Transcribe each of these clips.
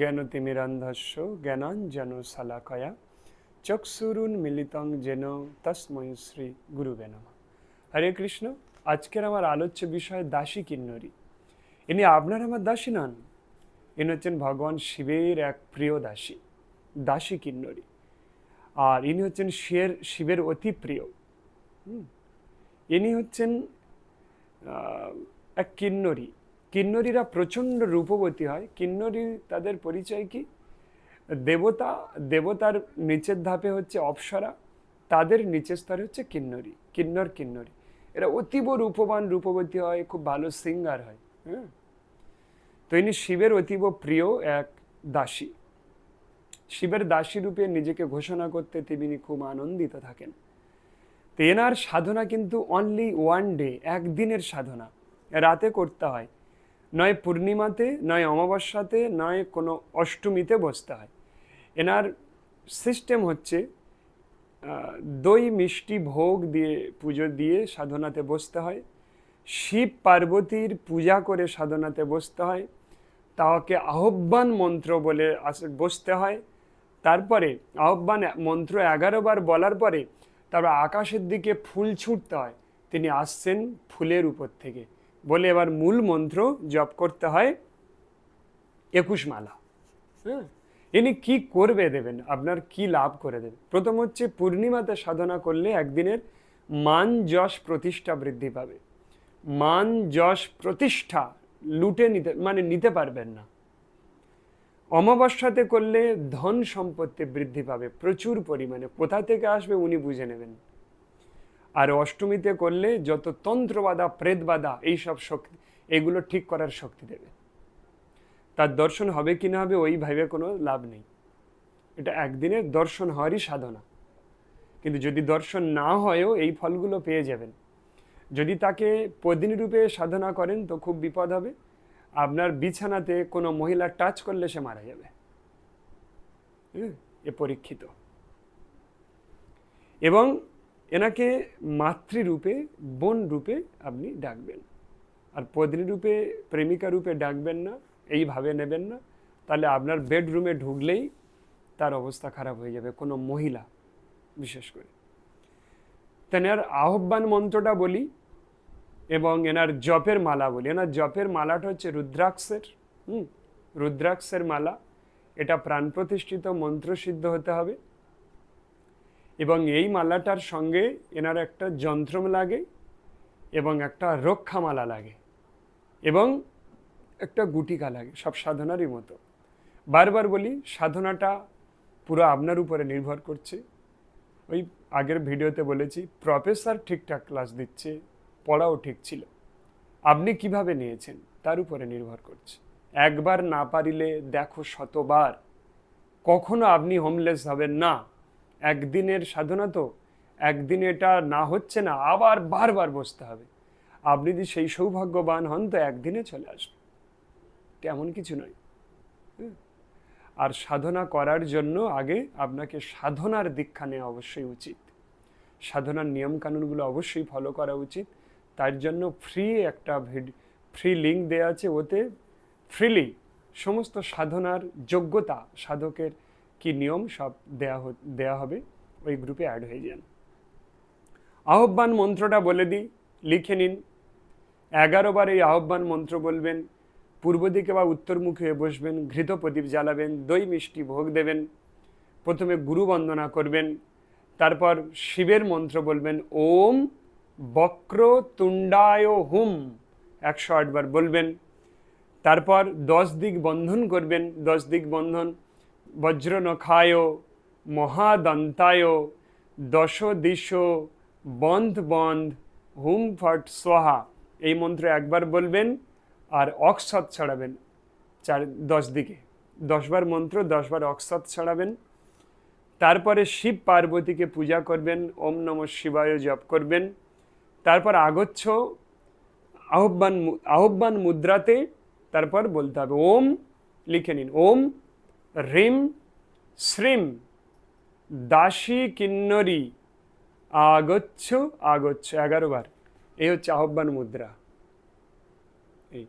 অজ্ঞানতিমিরান্ধস্য জ্ঞানাঞ্জন শালাকয়া চক্ষুরুন মিলিতং যেন তস্মৈ শ্রী গুরুবে নমঃ হরে কৃষ্ণ আজকের আমার আলোচ্য বিষয় দাসী কিন্নরী ইনি আপনার আমার দাসী নন ইনি হচ্ছেন ভগবান শিবের এক প্রিয় দাসী দাসী কিন্নরী আর ইনি হচ্ছেন শিবের শিবের অতি প্রিয় ইনি হচ্ছেন এক কিন্নরী কিন্নরীরা প্রচণ্ড রূপবতী হয়। কিন্নরী তাদের পরিচয় কি? দেবতা, দেবতার নিচের ধাপে হচ্ছে অপ্সরা, তাদের নিচের স্তরে হচ্ছে কিন্নরী, কিন্নর কিন্নরী। এরা অতীব রূপবান, রূপবতী হয়, খুব ভালো সিঙ্গার হয় হ্যাঁ তো ইনি শিবের অতীব প্রিয় এক দাসী। শিবের দাসী রূপে নিজেকে ঘোষণা করতে তিনি খুব আনন্দিত থাকেন। তো এনার সাধনা কিন্তু অনলি ওয়ান ডে একদিনের সাধনা। রাতে করতে হয়। নয় পূর্ণিমাতে, নয় অমাবস্যাতে, নয় কোনো অষ্টমীতে বসতে হয়। এনার সিস্টেম হচ্ছে দই মিষ্টি ভোগ দিয়ে পুজো দিয়ে সাধনাতে বসতে হয়, শিব পার্বতীর পূজা করে সাধনাতে বসতে হয়, তাকে আহ্বান মন্ত্র বলে বসতে হয়। তারপরে আহ্বান মন্ত্র এগারো বার বলার পরে তারপর আকাশের দিকে ফুল ছুটতে হয়। তিনি আসছেন ফুলের উপর থেকে। বলে এবার মূল মন্ত্র জপ করতে হয় একুশ মালা। হ্যাঁ ইনি কি করবে দেবেন? আপনার কি লাভ করে দেবে প্রথম হচ্ছে পূর্ণিমাতে সাধনা করলে একদিনের মান যশ প্রতিষ্ঠা বৃদ্ধি পাবে। মান যশ প্রতিষ্ঠা লুটে নিতে মানে নিতে পারবেন না। অমাবস্যাতে করলে ধন সম্পত্তি বৃদ্ধি পাবে প্রচুর পরিমাণে। কোথা থেকে আসবে উনি বুঝে নেবেন। আর অষ্টমীতে করলে যত তন্ত্রবাদা, প্রেতবাদা, এইসব শক্তি, এগুলো ঠিক করার শক্তি দেবে। তার দর্শন হবে কি না হবে, ওই ভাবে কোনো লাভ নেই। এটা একদিনের দর্শন হওয়ারই সাধনা। কিন্তু যদি দর্শন না হয়ও, এই ফলগুলো পেয়ে যাবেন। যদি তাকে পদিনী রূপে সাধনা করেন, তো খুব বিপদ হবে। আপনার বিছানাতে কোনো মহিলা টাচ করলে সে মারা যাবে। এ পরীক্ষিত। এবং এনাকে মাতৃরূপে বোন রূপে আপনি ডাকবেন। আর পদ্মী রূপে প্রেমিকা রূপে ডাকবেন না এইভাবে নেবেন না। তাহলে আপনার বেডরুমে ঢুকলেই তার অবস্থা খারাপ হয়ে যাবে, কোনো মহিলা বিশেষ করে। তাই এনার আহ্বান মন্ত্রটা বলি, এবং এনার জপের মালা বলি। এনার জপের মালাটা হচ্ছে রুদ্রাক্ষের, হুম, রুদ্রাক্ষের মালা। এটা প্রাণ প্রতিষ্ঠিত, মন্ত্রসিদ্ধ হতে হবে। এবং এই মালাটার সঙ্গে এনার একটা যন্ত্রম লাগে এবং একটা রক্ষামালা লাগে এবং একটা গুটিকা লাগে, সব সাধনারই মতো। বারবার বলি, সাধনাটা পুরো আপনার উপরে নির্ভর করছে। ওই আগের ভিডিওতে বলেছি, প্রফেসর ঠিকঠাক ক্লাস দিচ্ছে, পড়াও ঠিক ছিল। আপনি কীভাবে নিয়েছেন? তার উপরে নির্ভর করছে। একবার না পারিলে দেখো শতবার। কখনো আপনি হোমলেস হবেন না। একদিনের সাধনা তো, একদিন এটা না হচ্ছে না, আবার বারবার বসতে হবে। আপনি যদি সেই সৌভাগ্যবান হন, তো একদিনে চলে আসবে। তেমন কিছু নয়। আর সাধনা করার জন্য আগে আপনাকে সাধনার দীক্ষা নেওয়া অবশ্যই উচিত। সাধনার নিয়মকানুনগুলো অবশ্যই ফলো করা উচিত। তার জন্য ফ্রি একটা ফ্রি লিঙ্ক দেওয়া আছে, ওতে ফ্রিলি সমস্ত সাধনার যোগ্যতা সাধকের কি নিয়ম সব দেয়া দেয়া হবে, ওই গ্রুপে অ্যাড হয়ে যান। আহ্বান মন্ত্রটা বলে দিই, লিখে নিন। এগারো বার এই আহ্বান মন্ত্র বলবেন, পূর্ব দিকে বা উত্তরমুখী হয়ে বসবেন, ঘৃত প্রদীপ জ্বালাবেন, দই মিষ্টি ভোগ দেবেন, প্রথমে গুরু বন্দনা করবেন, তারপর শিবের মন্ত্র বলবেন, ওম বক্র তুণ্ডায় হুম, একশো আটবার বলবেন। তারপর দশ দিক বন্ধন করবেন, দশ দিক বন্ধন বজ্র নখায় মহাদন্তায় দশ দিশ বন্ধ বন্ধ, হুম ফট সোহা। এই মন্ত্র একবার বলবেন আর অক্ষত ছড়াবেন চার, দশ দিকে। দশবার মন্ত্র, দশবার অক্ষত ছড়াবেন। তারপরে শিব পার্বতীকে পূজা করবেন, ওম নম শিবায় জপ করবেন। তারপর আগচ্ছ, আহ্বান আহ্বান মুদ্রাতে তারপর বলতে হবে, ওম লিখে নিন, ওম রিম শ্রীম দাসী কিন্নরী, আগচ্ছ আগচ্ছ, এগারো বার। এই হচ্ছে আহ্বান মুদ্রা। এই।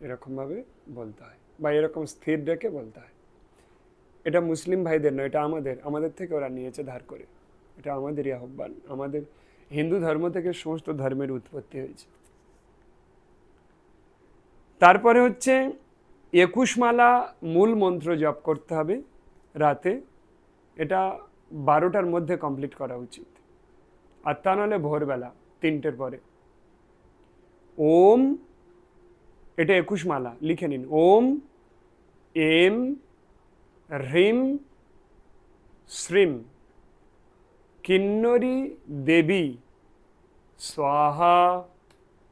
এরকমভাবে বলতে হয়, বা এরকম স্থির রেখে বলতে হয়। এটা মুসলিম ভাইদের নয়, এটা আমাদের আমাদের থেকে ওরা নিয়েছে ধার করে। এটা আমাদেরই আহ্বান, আমাদের হিন্দু ধর্ম থেকে সমস্ত ধর্মের উৎপত্তি হয়েছে। তারপরে হচ্ছে একুশ মালা মূল মন্ত্র জপ করতে হবে রাতে। এটা বারোটার মধ্যে কমপ্লিট করা উচিত। আর তা নাহলে ভোরবেলা, তিনটের পরে। ওম, এটা একুশ মালা লিখে নিন। ওম, এম, হ্রিম, শ্রীম। কিন্নরী দেবী, স্বাহা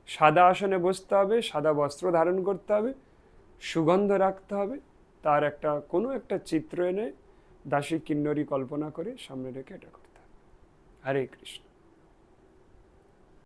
সাদা আসনে বসতে হবে, সাদা বস্ত্র ধারণ করতে হবে, সুগন্ধ রাখতে হবে, তার একটা, কোনো একটা চিত্র এনে দাসী কিন্নরী কল্পনা করে সামনে রেখে এটা করতে হবে। হরে কৃষ্ণ।